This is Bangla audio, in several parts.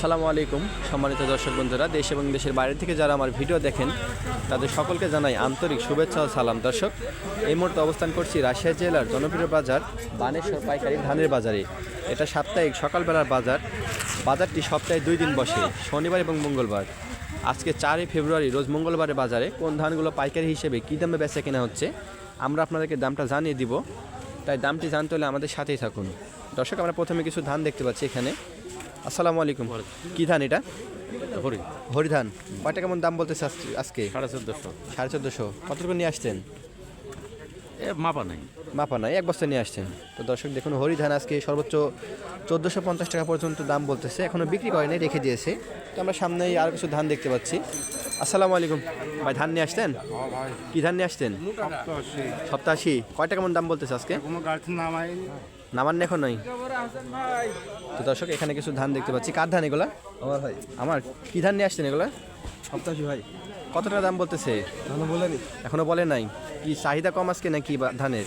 সালামু আলাইকুম, সম্মানিত দর্শক বন্ধুরা, দেশ এবং দেশের বাইরে থেকে যারা আমার ভিডিও দেখেন, তাদের সকলকে জানাই আন্তরিক শুভেচ্ছা ও সালাম। দর্শক, এই মুহূর্তে অবস্থান করছি রাজশাহী জেলার জনপ্রিয় বাজার, বানেশ্বর পাইকারি ধানের বাজারে। এটা সাপ্তাহিক সকালবেলার বাজার। বাজারটি সপ্তাহে দুই দিন বসে, শনিবার এবং মঙ্গলবার। আজকে চারই ফেব্রুয়ারি, রোজ মঙ্গলবারে বাজারে কোন ধানগুলো পাইকারি হিসেবে কী দামে বেচা কেনা হচ্ছে, আমরা আপনাদেরকে দামটা জানিয়ে দিব। তাই দামটি জানতে হলে আমাদের সাথেই থাকুন। দর্শক, আমরা প্রথমে কিছু ধান দেখতে পাচ্ছি এখানে। আসসালামু আলাইকুম। কি ধান এটা? হরি। হরি ধান। কয়টা কেমন দাম বলতেছে আজকে? সাড়ে চোদ্দশো। সাড়ে চোদ্দোশো। কতটুকু নিয়ে আসছেন? এ মাপা নাই। মাপা নাই এক বস্তা নিয়ে আসছেন। তো দর্শক দেখুন হরি ধান আজকে সর্বোচ্চ চোদ্দোশো পঞ্চাশ টাকা পর্যন্ত দাম বলতেছে। এখনও বিক্রি করেনি রেখে দিয়েছে। তো আমরা সামনেই আরও কিছু ধান দেখতে পাচ্ছি। আসসালামু আলাইকুম। ভাই ধান নিয়ে আসতেন কি ধান নিয়ে আসতেন সপ্তাশি কয়টা কেমন দাম বলতেছে আজকে? কোনো নামান এখন নাই তো দর্শক এখানে কিছু ধান দেখতে পাচ্ছি। কার ধান এগুলা? আমার ভাই। আমার? কি ধান নিয়ে আসছেন এগুলা? সপ্তাশি ভাই। কত টাকা দাম বলতেছে? ধান বলেনি। এখনও বলে নাই। কি চাহিদা কম আজকে নাকি বা- ধানের?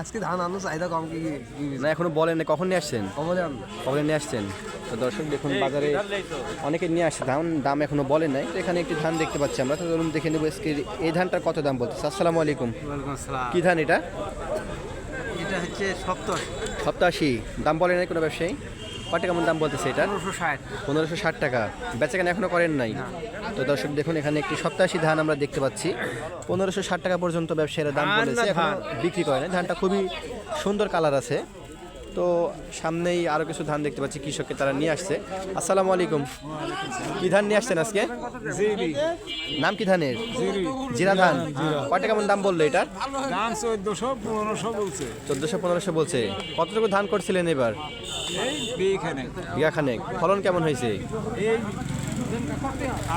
আজকে ধান আনো চাহিদা কম কি না এখনও বলেন কখন নিয়ে আসছেন? কখন নিয়ে আসছেন? তো দর্শক দেখুন বাজারে অনেকে নিয়ে আসছে ধান দাম এখনও বলে নাই। তো এখানে একটি ধান দেখতে পাচ্ছি আমরা। তো ধরুন দেখে নেব আজকে এই ধানটার কত দাম বলতেছে। আসসালামু আলাইকুম। কি ধান এটা? হচ্ছে সপ্তাহ সপ্তাশি। দাম বলে নাই কোনো ব্যবসায়ী? কত কেমন দাম বলতেছে এটা? পনেরোশো ষাট। পনেরোশো ষাট টাকা। বেচাকেনা এখনও এখনও করেন নাই? তো দর্শক দেখুন এখানে একটি সপ্তাশি ধান আমরা দেখতে পাচ্ছি। পনেরোশো ষাট টাকা পর্যন্ত ব্যবসায়ীরা দাম বলেছে এখন বিক্রি করে না ধানটা খুবই সুন্দর কালার আছে। তো সামনেই আরও কিছু ধান দেখতে পাচ্ছি কৃষককে তারা নিয়ে আসছে। আসসালামু আলাইকুম। কি ধান নিয়ে আসছেন আজকে? নাম কি ধানের? জিরা। ধান। কয়টা কেমন দাম বলল এটার? দাম চোদ্দশো পনেরোশো বলছে। চোদ্দশো পনেরোশো বলছে। কতটুকু ধান করছিলেন এবার? বিঘাখানেক। খানেক ফলন কেমন হয়েছে?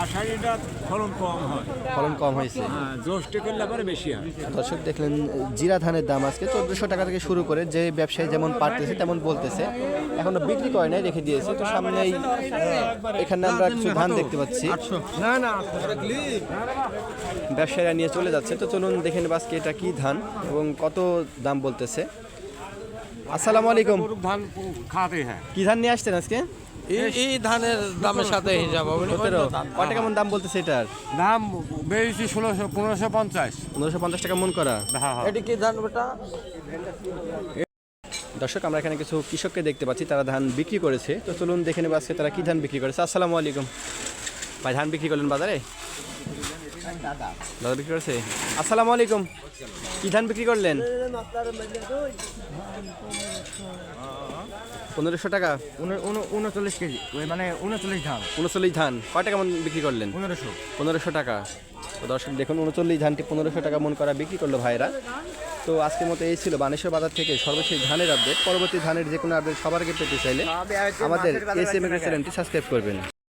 আষাঢ়িটা ফলন কম হয়। ফলন কম হয়েছে। হ্যাঁ জ্যৈষ্ঠ করলে আবার বেশি হয়। দর্শক দেখলেন জিরা ধানের দাম আজকে চোদ্দশো টাকা থেকে শুরু করে যে ব্যবসায়ী যেমন পারতেছে তেমন বলতেছে। এখনও বিক্রি করে নাই রেখে দিয়েছে। তো সামনেই এখানে আমরা কিছু ধান দেখতে পাচ্ছি। না না ব্যবসায়ীরা নিয়ে চলে যাচ্ছে। তো চলুন দেখে নেব আজকে এটা কি ধান এবং কত দাম বলতেছে। আসসালামু আলাইকুম। ধান খাতে হ্যাঁ। কি ধান নিয়ে আসছেন আজকে? এই এই ধানের দামের সাথে হিসাব হবে। সতেরো। কয়টা কেমন দাম বলতেছে এটার? দাম বেশি ষোলোশো পনেরোশো পঞ্চাশ। পনেরোশো পঞ্চাশ টাকা মন করা। হ্যাঁ হ্যাঁ। এটি কি ধান ওটা দর্শক আমরা এখানে কিছু কৃষককে দেখতে পাচ্ছি তারা ধান বিক্রি করেছে। তো চলুন দেখে নেব আজকে তারা কি ধান বিক্রি করেছে। আসসালামু আলাইকুম। ভাই ধান বিক্রি করলেন বাজারে? দাদা বিক্রি করেছে আসসালামু আলাইকুম। কি ধান বিক্রি করলেন? পনেরোশো টাকা। উনচল্লিশ কেজি। মানে উনচল্লিশ ধান। উনচল্লিশ ধান। কয় টাকা মন বিক্রি করলেন? পনেরোশো। পনেরোশো টাকা। তো দর্শক দেখুন উনচল্লিশ ধানটি পনেরোশো টাকা মন করা বিক্রি করল ভাইরা তো আজকের মতো এই ছিল বানেশ্বর বাজার থেকে সর্বশেষ ধানের আপডেট। পরবর্তী ধানের যে কোনো আপডেট সবার আগে পেতে চাইলে আমাদের এস এম চ্যানেলটি সাবস্ক্রাইব করবেন।